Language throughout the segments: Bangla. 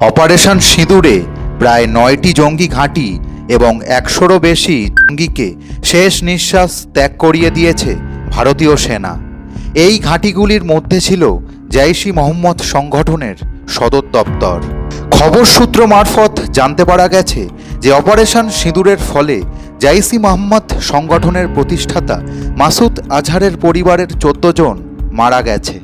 অপারেশন সিঁদুরে প্রায় নয়টি জঙ্গি ঘাঁটি এবং একশোরও বেশি জঙ্গিকে শেষ নিঃশ্বাস ত্যাগ করিয়ে দিয়েছে ভারতীয় সেনা। এই ঘাঁটিগুলির মধ্যে ছিল জৈশি মোহাম্মদ সংগঠনের সদর দপ্তর। খবর সূত্র মারফত জানতে পারা গেছে যে অপারেশন সিঁদুরের ফলে জাইসি মোহাম্মদ সংগঠনের প্রতিষ্ঠাতা মাসুদ আজহারের পরিবারের চোদ্দ জন মারা গেছে।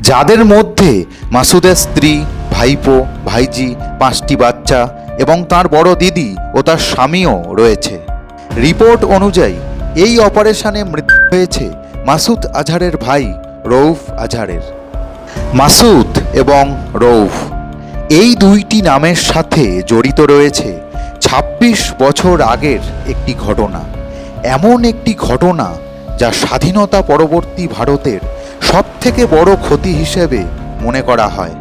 যাদের মধ্যে মাসুদের স্ত্রী, ভাইপো, ভাইজি, পাঁচটি বাচ্চা এবং তার বড় দিদি ও তার স্বামীও রয়েছে। রিপোর্ট অনুযায়ী এই অপারেশনে মৃত্যু হয়েছে মাসুদ আজহারের ভাই রৌফ আজহারের। মাসুদ এবং রৌফ এই দুইটি নামের সাথে জড়িত রয়েছে ২৬ বছর আগের একটি ঘটনা। এমন একটি ঘটনা যা স্বাধীনতা পরবর্তী ভারতের সবথেকে বড় ক্ষতি হিসেবে মনে করা হয়।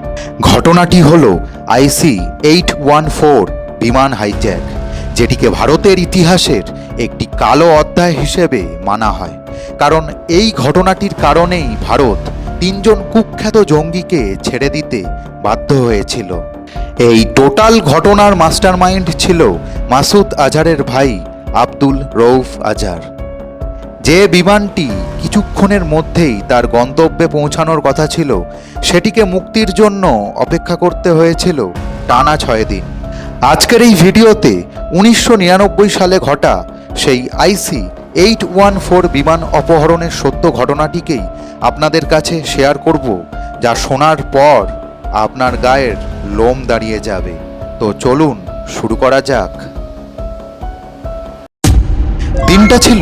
ঘটনাটি হল আইসি এইট ওয়ান ফোর বিমান হাইজ্যাক, যেটিকে ভারতের ইতিহাসের একটি কালো অধ্যায় হিসেবে মানা হয়। কারণ এই ঘটনাটির কারণেই ভারত তিনজন কুখ্যাত জঙ্গিকে ছেড়ে দিতে বাধ্য হয়েছিল। এই টোটাল ঘটনার মাস্টারমাইন্ড ছিল মাসুদ আজহারের ভাই আব্দুল রৌফ আজহার। যে বিমানটি কিছুক্ষণের মধ্যেই তার গন্তব্যে পৌঁছানোর কথা ছিল, সেটিকে মুক্তির জন্য অপেক্ষা করতে হয়েছিল টানা ছয় দিন। আজকের এই ভিডিওতে উনিশশো নিরানব্বই সালে ঘটা সেই আইসি এইট ওয়ান ফোর বিমান অপহরণের সত্য ঘটনাটিকেই আপনাদের কাছে শেয়ার করব, যা শোনার পর আপনার গায়ের লোম দাঁড়িয়ে যাবে। তো চলুন শুরু করা যাক। দিনটা ছিল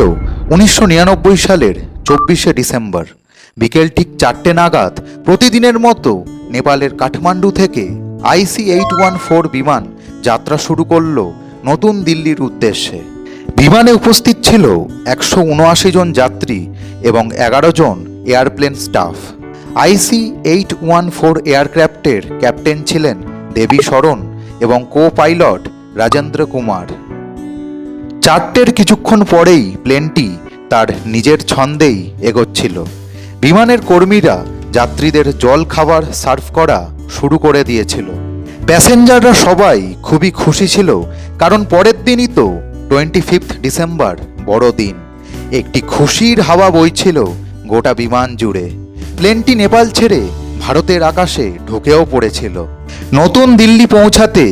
উনিশশো নিরানব্বই সালের চব্বিশে ডিসেম্বর, বিকেল ঠিক চারটে নাগাদ প্রতিদিনের মতো নেপালের কাঠমান্ডু থেকে আইসি এইট ওয়ান ফোর বিমান যাত্রা শুরু করল নতুন দিল্লির উদ্দেশ্যে। বিমানে উপস্থিত ছিল একশো উনআশি জন যাত্রী এবং এগারো জন airplane staff. IC eight one four এয়ারক্রাফটের captain ছিলেন দেবী শরণ এবং কো পাইলট রাজেন্দ্র কুমার। চারটের কিছুক্ষণ পরেই প্লেনটি তার নিজের ছন্দেই এগোচ্ছিল। বিমানের কর্মীরা যাত্রীদের জল খাবার সার্ভ করা শুরু করে দিয়েছিল। প্যাসেঞ্জাররা সবাই খুবই খুশি ছিল, কারণ পরের দিনই তো টোয়েন্টি ফিফথ ডিসেম্বর বড় দিন একটি খুশির হাওয়া বইছিল গোটা বিমান জুড়ে। প্লেনটি নেপাল ছেড়ে ভারতের আকাশে ঢুকেও পড়েছিল। নতুন দিল্লি পৌঁছাতে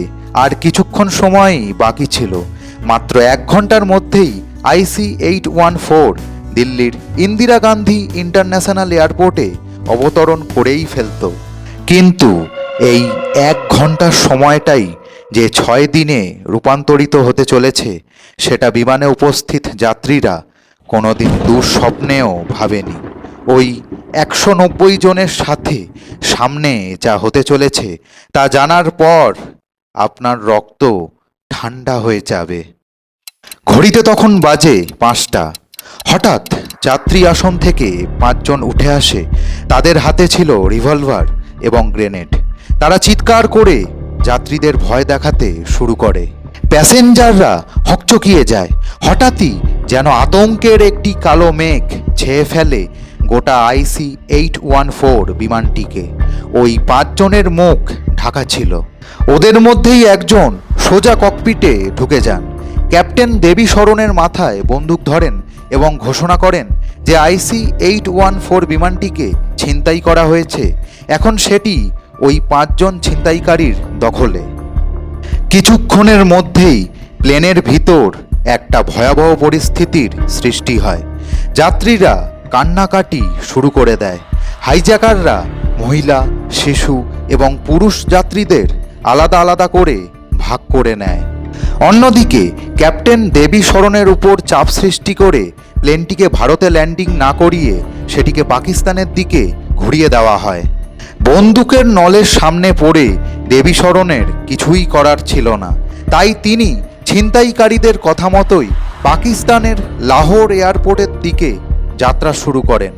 আর কিছুক্ষণ সময়ই বাকি ছিল। মাত্র এক ঘণ্টার মধ্যেই আইসি এইট ওয়ান ফোর দিল্লির ইন্দিরা গান্ধী ইন্টারন্যাশনাল এয়ারপোর্টে অবতরণ করেই ফেলত। কিন্তু এই এক ঘণ্টার সময়টাই যে ছয় দিনে রূপান্তরিত হতে চলেছে, সেটা বিমানে উপস্থিত যাত্রীরা কোনোদিন দুঃস্বপ্নেও ভাবেনি। ওই একশো নব্বই জনের সাথে সামনে যা হতে চলেছে, তা জানার পর আপনার রক্ত ঠান্ডা হয়ে যাবে। ঘড়িতে তখন বাজে পাঁচটা। হঠাৎ যাত্রী আসন থেকে পাঁচজন উঠে আসে। তাদের হাতে ছিল রিভলভার এবং গ্রেনেড। তারা চিৎকার করে যাত্রীদের ভয় দেখাতে শুরু করে। প্যাসেঞ্জাররা হকচকিয়ে যায়। হঠাৎই যেন আতঙ্কের একটি কালো মেঘ ছেয়ে ফেলে গোটা আইসি এইট ওয়ান ফোর বিমানটিকে। ওই পাঁচজনের মুখ ঢাকা ছিল। ওদের মধ্যেই একজন সোজা ককপিটে ঢুকে যান। ক্যাপ্টেন দেবী শরণের মাথায় বন্দুক ধরেন এবং ঘোষণা করেন যে আইসি এইট ওয়ান ফোর বিমানটিকে ছিনতাই করা হয়েছে। এখন সেটি ওই পাঁচজন ছিনতাইকারীর দখলে। কিছুক্ষণের মধ্যেই প্লেনের ভিতর একটা ভয়াবহ পরিস্থিতির সৃষ্টি হয়। যাত্রীরা কান্নাকাটি শুরু করে দেয়। হাইজ্যাকাররা মহিলা, শিশু এবং পুরুষ যাত্রীদের আলাদা আলাদা করে ভাগ করে নেয়। অন্যদিকে, ক্যাপ্টেন দেবী শরণের উপর চাপ সৃষ্টি করে প্লেনটিকে ভারতে ল্যান্ডিং না করিয়ে সেটিকে পাকিস্তানের দিকে ঘুরিয়ে দেওয়া হয়। বন্দুকের নলের সামনে পড়ে দেবী শরণের কিছুই করার ছিল না। তাই তিনি ছিনতাইকারীদের কথা মতোই পাকিস্তানের লাহোর এয়ারপোর্টের দিকে যাত্রা শুরু করেন।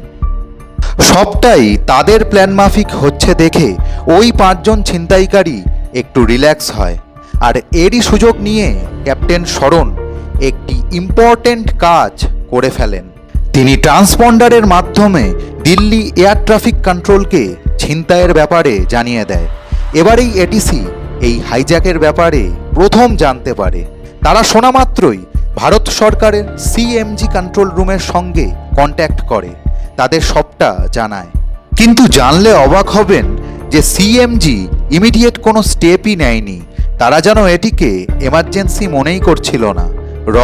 সবটাই তাদের প্ল্যান মাফিক হচ্ছে দেখে ওই পাঁচজন ছিনতাইকারী একটু রিল্যাক্স হয়। আর এরই সুযোগ নিয়ে ক্যাপ্টেন শরণ একটি ইম্পর্ট্যান্ট কাজ করে ফেলেন। তিনি ট্রান্সপন্ডারের মাধ্যমে দিল্লি এয়ার ট্রাফিক কন্ট্রোলকে ছিনতাইয়ের ব্যাপারে জানিয়ে দেয়। এবারেই এটিসি এই হাইজ্যাকের ব্যাপারে প্রথম জানতে পারে। তারা শোনা মাত্রই ভারত সরকারের সিএমজি কন্ট্রোল রুমের সঙ্গে কন্ট্যাক্ট করে। তাদের সবটা জানায়। কিন্তু জানলে অবাক হবেন যে সিএমজি ইমিডিয়েট কোনো স্টেপই নেয়নি। তারা যেন এটিকে এমার্জেন্সি মনেই করছিল না। র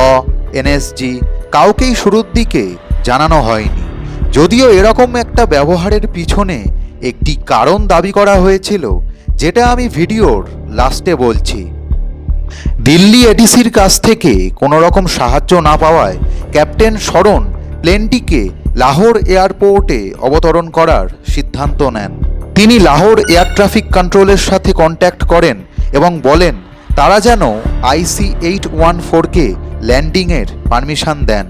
এনএসজি কাউকেই শুরুর দিকে জানানো হয়নি। যদিও এরকম একটা ব্যবহারের পিছনে একটি কারণ দাবি করা হয়েছিল, যেটা আমি ভিডিওর লাস্টে বলছি। দিল্লি এডিসির কাছ থেকে কোনো রকম সাহায্য না পাওয়ায় ক্যাপ্টেন শরণ প্লেনটিকে লাহোর এয়ারপোর্টে অবতরণ করার সিদ্ধান্ত নেন। তিনি লাহোর এয়ার ট্রাফিক কন্ট্রোলের সাথে কন্ট্যাক্ট করেন এবং বলেন, তারা যেন আইসি এইট ওয়ান ফোরকে ল্যান্ডিংয়ের পারমিশন দেন।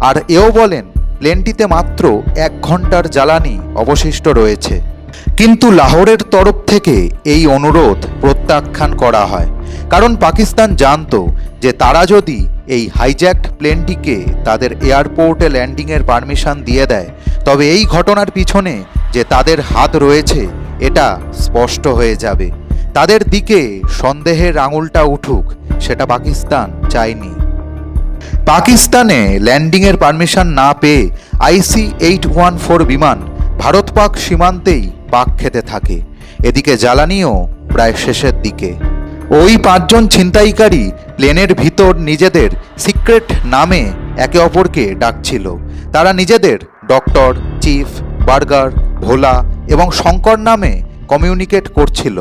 আর এও বলেন, প্লেনটিতে মাত্র এক ঘণ্টার জ্বালানি অবশিষ্ট রয়েছে। কিন্তু লাহোরের তরফ থেকে এই অনুরোধ প্রত্যাখ্যান করা হয়। কারণ পাকিস্তান জানত যে তারা যদি এই হাইজ্যাকড প্লেনটিকে তাদের এয়ারপোর্টে ল্যান্ডিংয়ের পারমিশন দিয়ে দেয়। তবে এই ঘটনার পিছনে যে তাদের হাত রয়েছে, এটা স্পষ্ট হয়ে যাবে। তাদের দিকে সন্দেহের আঙুলটা উঠুক, সেটা পাকিস্তান চায়নি। পাকিস্তানে ল্যান্ডিংয়ের পারমিশন না পেয়ে আইসি এইট ওয়ান ফোর বিমান ভারত পাক সীমান্তেই পাক খেতে থাকে। এদিকে জ্বালানিও প্রায় শেষের দিকে। ওই পাঁচজন ছিনতাইকারী প্লেনের ভিতর নিজেদের সিক্রেট নামে একে অপরকে ডাকছিল। তারা নিজেদের ডক্টর, চিফ, বার্গার, ভোলা এবং শঙ্কর নামে কমিউনিকেট করছিল।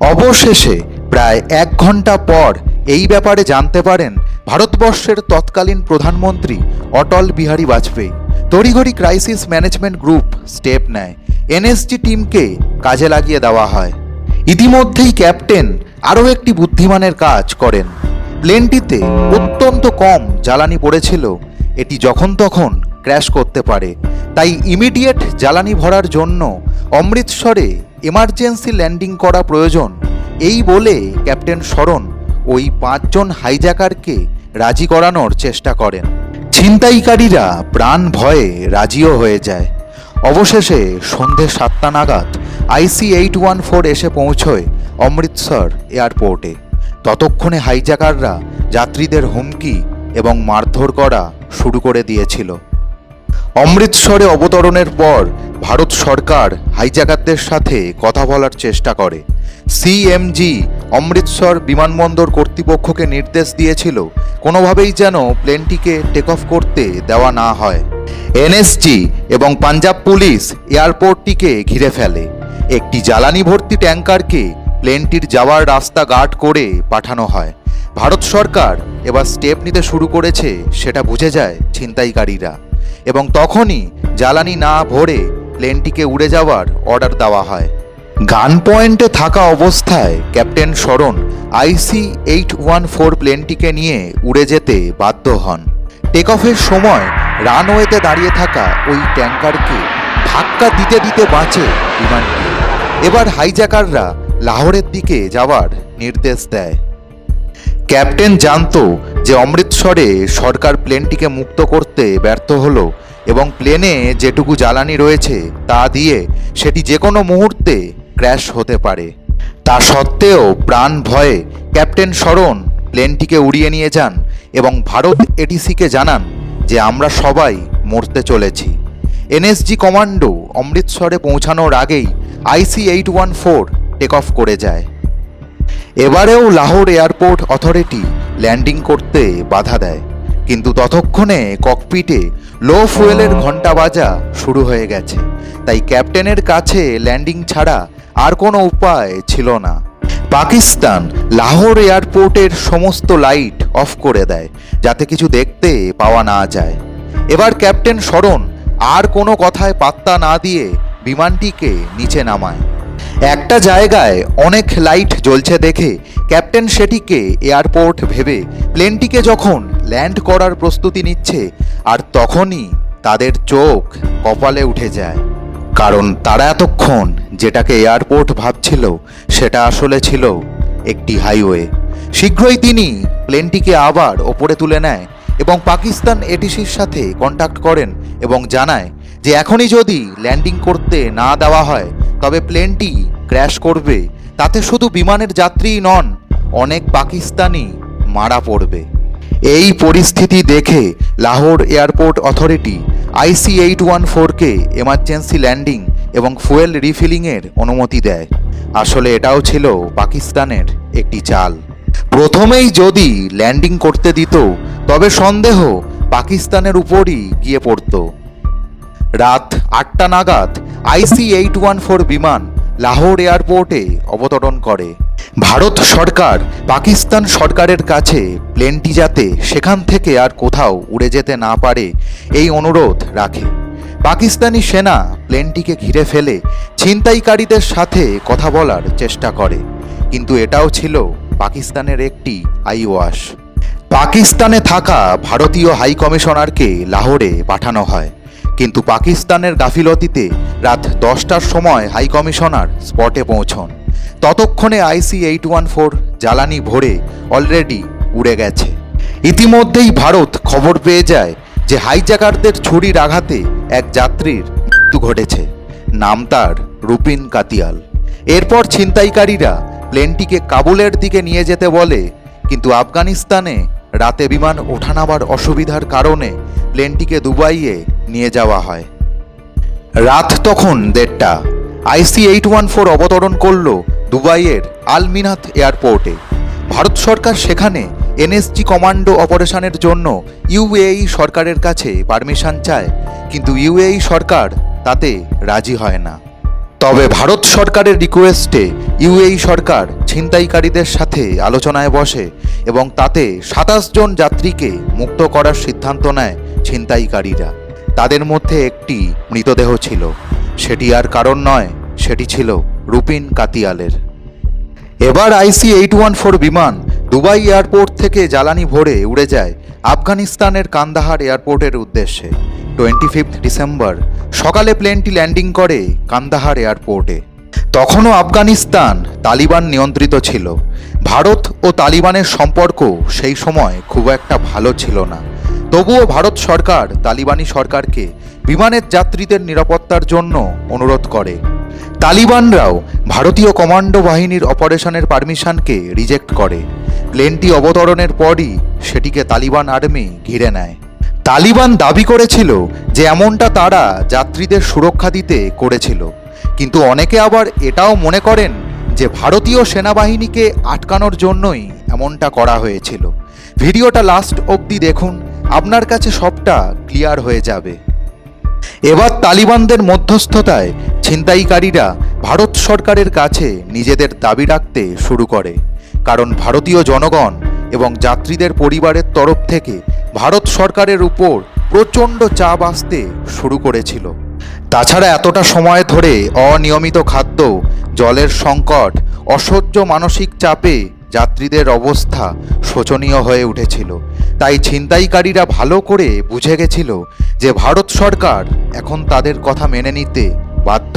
অবশেষে প্রায় এক ঘণ্টা পর এই ব্যাপারে জানতে পারেন ভারতবর্ষের তৎকালীন প্রধানমন্ত্রী অটল বিহারী বাজপেয়ী। তড়িঘড়ি ক্রাইসিস ম্যানেজমেন্ট গ্রুপ স্টেপ নেয়। এনএসজি টিমকে কাজে লাগিয়ে দেওয়া হয়। ইতিমধ্যেই ক্যাপ্টেন আরও একটি বুদ্ধিমানের কাজ করেন। প্লেনটিতে অত্যন্ত কম জ্বালানি পড়েছিল। এটি যখন তখন ক্র্যাশ করতে পারে। তাই ইমিডিয়েট জ্বালানি ভরার জন্য অমৃতসরে এমার্জেন্সি ল্যান্ডিং করা প্রয়োজন। এই বলে ক্যাপ্টেন শরণ ওই পাঁচজন হাইজ্যাকারকে রাজি করানোর চেষ্টা করেন। ছিনতাইকারীরা প্রাণ ভয়ে রাজিও হয়ে যায়। অবশেষে সন্ধে সাতটা নাগাদ আইসি এইট ওয়ান ফোর এসে পৌঁছয় অমৃতসর এয়ারপোর্টে। ততক্ষণে হাইজ্যাকাররা যাত্রীদের হুমকি এবং মারধর করা শুরু করে দিয়েছিল। অমৃতসরে অবতরণের পর ভারত সরকার হাইজ্যাকারদের সাথে কথা বলার চেষ্টা করে। সিএমজি অমৃতসর বিমানবন্দর কর্তৃপক্ষকে নির্দেশ দিয়েছিল, কোনোভাবেই যেন প্লেনটিকে টেক অফ করতে দেওয়া না হয়। এনএসজি এবং পাঞ্জাব পুলিশ এয়ারপোর্টটিকে ঘিরে ফেলে। একটি জ্বালানি ভর্তি ট্যাঙ্কারকে প্লেনটির যাওয়ার রাস্তা গার্ড করে পাঠানো হয়। ভারত সরকার এবার স্টেপ নিতে শুরু করেছে, সেটা বুঝে যায় ছিনতাইকারীরা। এবং তখনই জ্বালানি না ভরে প্লেনটিকে উড়ে যাওয়ার অর্ডার দেওয়া হয়। গান পয়েন্টে থাকা অবস্থায় captain Sharan IC eight one four প্লেনটিকে নিয়ে উড়ে যেতে বাধ্য হন। টেক অফের সময় রানওয়েতে দাঁড়িয়ে থাকা ওই ট্যাঙ্কারকে ধাক্কা দিতে দিতে বাঁচে বিমানটি। এবার হাইজ্যাকাররা লাহোরের দিকে যাওয়ার নির্দেশ দেয়। ক্যাপ্টেন জানতো যে অমৃতসরে সরকার প্লেনটিকে মুক্ত করতে ব্যর্থ হলো এবং প্লেনে যেটুকু জ্বালানি রয়েছে তা দিয়ে সেটি যে কোনো মুহূর্তে ক্র্যাশ হতে পারে। তা সত্ত্বেও প্রাণ ভয়ে ক্যাপ্টেন শরণ প্লেনটিকে উড়িয়ে নিয়ে যান এবং ভারত এটিসিকে জানান যে আমরা সবাই মরতে চলেছি। এনএসজি কমান্ডো অমৃতসরে পৌঁছানোর আগেই IC eight one four take off করে যায়। এবারেও লাহোর এয়ারপোর্ট অথরিটি ল্যান্ডিং করতে বাধা দেয়, কিন্তু ততক্ষণে ককপিটে লো ফুয়েলের ঘণ্টা বাজা শুরু হয়ে গেছে। তাই ক্যাপ্টেনের কাছে ল্যান্ডিং ছাড়া আর কোনো উপায় ছিল না। পাকিস্তান লাহোর এয়ারপোর্টের সমস্ত লাইট অফ করে দেয়, যাতে কিছু দেখতে পাওয়া না যায়। এবার ক্যাপ্টেন শরণ আর কোনো কথায় পাত্তা না দিয়ে বিমানটিকে নিচে নামায়। একটা জায়গায় অনেক লাইট জ্বলছে দেখে। ক্যাপ্টেন সেটিকে এয়ারপোর্ট ভেবে প্লেনটিকে যখন ল্যান্ড করার প্রস্তুতি নিচ্ছে, আর তখনই তাদের চোখ কপালে উঠে যায়। কারণ তারা এতক্ষণ যেটাকে এয়ারপোর্ট ভাবছিল, সেটা আসলে ছিল একটি হাইওয়ে শীঘ্রই তিনি প্লেনটিকে আবার ওপরে তুলে নেয় এবং পাকিস্তান এটিসির সাথে কন্ট্যাক্ট করেন এবং জানায় যে এখনই যদি ল্যান্ডিং করতে না দেওয়া হয় তবে প্লেনটি ক্র্যাশ করবে। তাতে শুধু বিমানের যাত্রীই নন, অনেক পাকিস্তানি মারা পড়বে। এই পরিস্থিতি দেখে Lahore airport authority IC eight one ফোরকে এমার্জেন্সি ল্যান্ডিং এবং ফুয়েল রিফিলিংয়ের অনুমতি দেয়। আসলে এটাও ছিল পাকিস্তানের একটি চাল। প্রথমেই যদি ল্যান্ডিং করতে দিত, তবে সন্দেহ পাকিস্তানের উপরই গিয়ে পড়তো। রাত আটটা নাগাদ আইসি এইট ওয়ান ফোর বিমান লাহোর এয়ারপোর্টে অবতরণ করে। ভারত সরকার পাকিস্তান সরকারের কাছে প্লেনটি যাতে সেখান থেকে আর কোথাও উড়ে যেতে না পারে, এই অনুরোধ রাখে। পাকিস্তানি সেনা প্লেনটিকে ঘিরে ফেলে ছিনতাইকারীদের সাথে কথা বলার চেষ্টা করে, কিন্তু এটাও ছিল পাকিস্তানের একটি আইওয়াস পাকিস্তানে থাকা ভারতীয় হাই কমিশনারকে লাহোরে পাঠানো হয়। কিন্তু পাকিস্তানের গাফিলতিতে রাত দশটার সময় হাই কমিশনার স্পটে পৌঁছন। ততক্ষণে আইসি এইট ওয়ান ফোর জ্বালানি ভরে অলরেডি উড়ে গেছে। ইতিমধ্যেই ভারত খবর পেয়ে যায় যে হাইজ্যাকারদের ছুরির আঘাতে এক যাত্রীর মৃত্যু ঘটেছে। নাম তার রুপিন কাতিয়াল। এরপর ছিনতাইকারীরা প্লেনটিকে কাবুলের দিকে নিয়ে যেতে বলে, কিন্তু আফগানিস্তানে রাতে বিমান ওঠানাবার অসুবিধার কারণে প্লেনটিকে দুবাইয়ে নিয়ে যাওয়া হয়। রাত তখন দেড়টা। আইসি এইট ওয়ান ফোর অবতরণ করল দুবাইয়ের আলমিনাথ এয়ারপোর্টে। ভারত সরকার সেখানে এনএসজি কমান্ডো অপারেশনের জন্য ইউএই সরকারের কাছে পারমিশন চায়, কিন্তু ইউএই সরকার তাতে রাজি হয় না। তবে ভারত সরকারের রিকোয়েস্টে ইউএই সরকার ছিনতাইকারীদের সাথে আলোচনায় বসে এবং তাতে সাতাশ জন যাত্রীকে মুক্ত করার সিদ্ধান্ত নেয় ছিনতাইকারীরা। তাদের মধ্যে একটি মৃতদেহ ছিল। সেটি আর কারণ নয়, সেটি ছিল রুপিন কাতিয়ালের। এবার আইসি এইট ওয়ান ফোর বিমান দুবাই এয়ারপোর্ট থেকে জ্বালানি ভরে উড়ে যায় আফগানিস্তানের কান্দাহার এয়ারপোর্টের উদ্দেশ্যে। টোয়েন্টি ফিফথ ডিসেম্বর, সকালে প্লেনটি ল্যান্ডিং করে কান্দাহার এয়ারপোর্টে। তখনও আফগানিস্তান তালিবান নিয়ন্ত্রিত ছিল। ভারত ও তালিবানের সম্পর্ক সেই সময় খুব একটা ভালো ছিল না। তবুও ভারত সরকার তালিবানি সরকারকে বিমানের যাত্রীদের নিরাপত্তার জন্য অনুরোধ করে। তালিবানরাও ভারতীয় কমান্ডো বাহিনীর অপারেশনের পারমিশনকে রিজেক্ট করে। প্লেনটি অবতরণের পরই সেটিকে তালিবান আর্মি ঘিরে নেয়। তালিবান দাবি করেছিল যে এমনটা তারা যাত্রীদের সুরক্ষা দিতে করেছিল। কিন্তু অনেকে আবার এটাও মনে করেন যে ভারতীয় সেনাবাহিনীকে আটকানোর জন্যই এমনটা করা হয়েছিল। ভিডিওটা লাস্ট অবধি দেখুন। আপনার কাছে সবটা ক্লিয়ার হয়ে যাবে। এবার তালিবানদের মধ্যস্থতায় ছিনতাইকারীরা ভারত সরকারের কাছে নিজেদের দাবি রাখতে শুরু করে, কারণ ভারতীয় জনগণ এবং যাত্রীদের পরিবারের তরফ থেকে ভারত সরকারের উপর প্রচণ্ড চাপ আসতে শুরু করেছিল। তাছাড়া এতটা সময় ধরে অনিয়মিত খাদ্য, জলের সংকট, অসহ্য মানসিক চাপে যাত্রীদের অবস্থা শোচনীয় হয়ে উঠেছিল। তাই ছিনতাইকারীরা ভালো করে বুঝে গেছিল যে ভারত সরকার এখন তাদের কথা মেনে নিতে বাধ্য।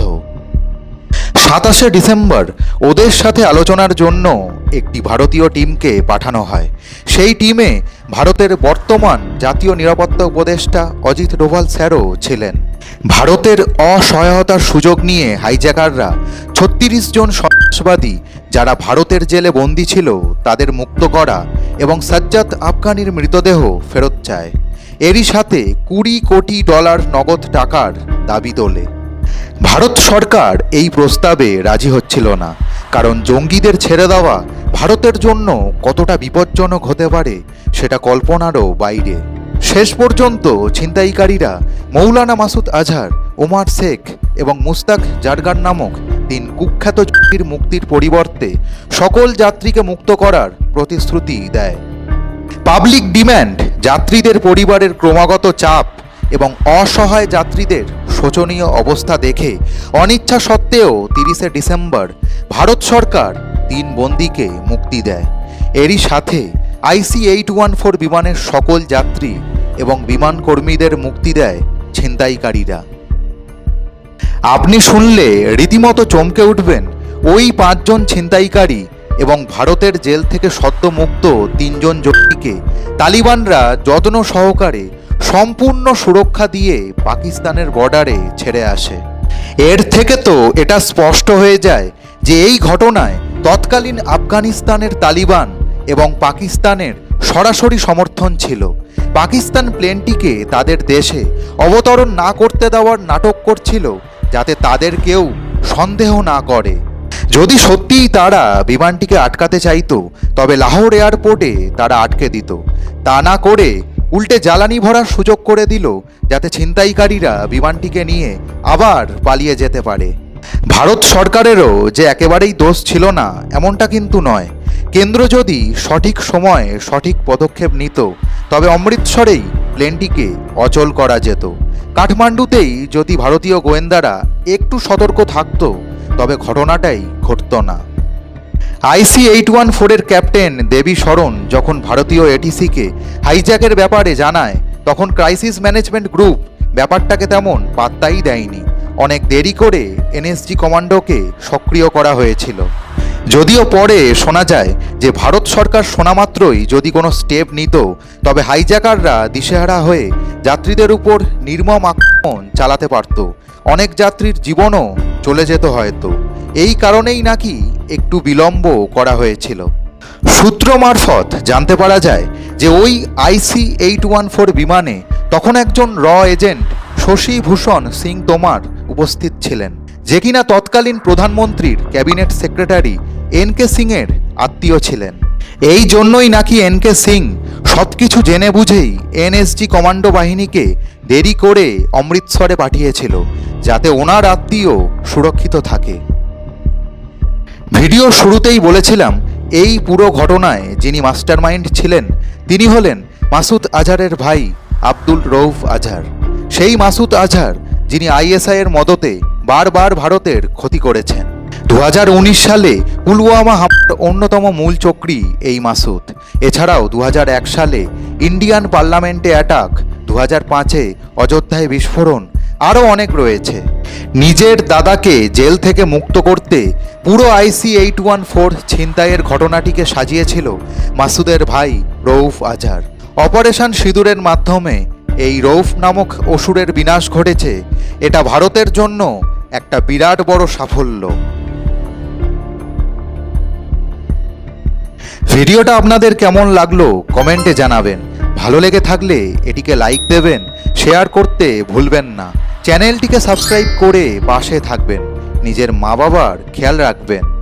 সাতাশে ডিসেম্বর ওদের সাথে আলোচনার জন্য একটি ভারতীয় টিমকে পাঠানো হয়। সেই টিমে ভারতের বর্তমান জাতীয় নিরাপত্তা উপদেষ্টা অজিত ডোভাল স্যারও ছিলেন। ভারতের অসহায়তার সুযোগ নিয়ে হাইজ্যাকাররা ছত্রিশ জন সন্ত্রাসবাদী যারা ভারতের জেলে বন্দী ছিল, তাদের মুক্ত করা এবং সাজ্জাদ আফগানির মৃতদেহ ফেরত চায়। এরই সাথে কুড়ি কোটি ডলার নগদ টাকার দাবি তোলে। ভারত সরকার এই প্রস্তাবে রাজি হচ্ছিল না, কারণ জঙ্গিদের ছেড়ে দেওয়া ভারতের জন্য কতটা বিপজ্জনক হতে পারে, সেটা কল্পনারও বাইরে। শেষ পর্যন্ত ছিনতাইকারীরা মৌলানা মাসুদ আজহার ওমার শেখ এবং মুস্তাক জারগার নামক তিন কুখ্যাত জঙ্গির মুক্তির পরিবর্তে সকল যাত্রীকে মুক্ত করার প্রতিশ্রুতি দেয়। পাবলিক ডিম্যান্ড যাত্রীদের পরিবারের ক্রমাগত চাপ এবং অসহায় যাত্রীদের শোচনীয় অবস্থা দেখে অনিচ্ছা সত্ত্বেও তিরিশে ডিসেম্বর ভারত সরকার তিন বন্দীকে মুক্তি দেয়। এরই সাথে আইসি এইট ওয়ান ফোর বিমানের সকল যাত্রী এবং বিমান কর্মীদের মুক্তি দেয় ছিনতাইকারীরা। আপনি শুনলে রীতিমতো চমকে উঠবেন ওই পাঁচজন ছিনতাইকারী এবং ভারতের জেল থেকে সদ্য মুক্ত তিনজন জঙ্গিকে। তালিবানরা যত্ন সহকারে সম্পূর্ণ সুরক্ষা দিয়ে পাকিস্তানের বর্ডারে ছেড়ে আসে। এর থেকে তো এটা স্পষ্ট হয়ে যায় যে এই ঘটনায় তৎকালীন আফগানিস্তানের তালিবান এবং পাকিস্তানের সরাসরি সমর্থন ছিল। পাকিস্তান প্লেনটিকে তাদের দেশে অবতরণ না করতে দেওয়ার নাটক করছিল, যাতে তাদের কেউ সন্দেহ না করে। যদি সত্যিই তারা বিমানটিকে আটকাতে চাইতো, তবে লাহোর এয়ারপোর্টে তারা আটকে দিত। তা না করে উল্টে জ্বালানি ভরার সুযোগ করে দিল, যাতে ছিনতাইকারীরা বিমানটিকে নিয়ে আবার পালিয়ে যেতে পারে। ভারত সরকারেরও যে একেবারেই দোষ ছিল না, এমনটা কিন্তু নয়। কেন্দ্র যদি সঠিক সময়ে সঠিক পদক্ষেপ নিত, তবে অমৃতসরেই প্লেনটিকে অচল করা যেত। কাঠমান্ডুতেই যদি ভারতীয় গোয়েন্দারা একটু সতর্ক থাকত, তবে ঘটনাটাই ঘটত না। আইসি এইট ওয়ান ফোরের ক্যাপ্টেন দেবী শরণ যখন ভারতীয় এটিসিকে হাইজ্যাকের ব্যাপারে জানায়, তখন ক্রাইসিস ম্যানেজমেন্ট গ্রুপ ব্যাপারটাকে তেমন পাত্তাই দেয়নি। অনেক দেরি করে এনএসজি কমান্ডোকে সক্রিয় করা হয়েছিল। যদিও পরে শোনা যায় যে ভারত সরকার শোনা মাত্রই যদি কোনো স্টেপ নিত, তবে হাইজ্যাকাররা দিশেহারা হয়ে যাত্রীদের উপর নির্মম আক্রমণ চালাতে পারত। অনেক যাত্রীর জীবনও চলে যেত হয়তো। এই কারণেই নাকি একটু বিলম্ব করা হয়েছিল। সূত্র মারফত জানতে পারা যায় যে ওই আইসি এইট ওয়ান ফোর বিমানে তখন একজন র এজেন্ট শশী ভূষণ সিং তোমার উপস্থিত ছিলেন, যে কিনা তৎকালীন প্রধানমন্ত্রীর ক্যাবিনেট সেক্রেটারি এন কে সিংয়ের আত্মীয় ছিলেন। এই জন্যই নাকি এন কে সিং সবকিছু জেনে বুঝেই এনএসজি কমান্ডো বাহিনীকে দেরি করে অমৃতসরে পাঠিয়েছিল, যাতে ওনার আত্মীয় সুরক্ষিত থাকে। ভিডিও শুরুতেই বলেছিলাম, এই পুরো ঘটনায় যিনি মাস্টারমাইন্ড ছিলেন, তিনি হলেন মাসুদ আজহারের ভাই আব্দুল রৌফ আজহার। সেই মাসুদ আজহার, যিনি আইএসআই এর মদতে বারবার ভারতের ক্ষতি করেছেন। দু হাজার উনিশ সালে পুলওয়ামা হামলার অন্যতম মূল চক্রী এই মাসুদ। এছাড়াও দু হাজার এক সালে ইন্ডিয়ান পার্লামেন্টে অ্যাটাক দু হাজার পাঁচে অযোধ্যায় বিস্ফোরণ, আরও অনেক রয়েছে। নিজের দাদাকে জেল থেকে মুক্ত করতে পুরো আইসি এইট ওয়ান ফোর ছিনতাইয়ের ঘটনাটিকে সাজিয়েছিল মাসুদের ভাই রৌফ আজার অপারেশন সিঁদুরের মাধ্যমে এই রৌফ নামক অসুরের বিনাশ ঘটেছে। এটা ভারতের জন্য একটা বিরাট বড় সাফল্য। ভিডিওটা আপনাদের কেমন লাগল কমেন্টে জানাবেন। ভালো লেগে থাকলে এটিকে লাইক দেবেন, শেয়ার করতে ভুলবেন না। চ্যানেলটিকে সাবস্ক্রাইব করে পাশে থাকবেন। নিজের মা বাবার খেয়াল রাখবেন।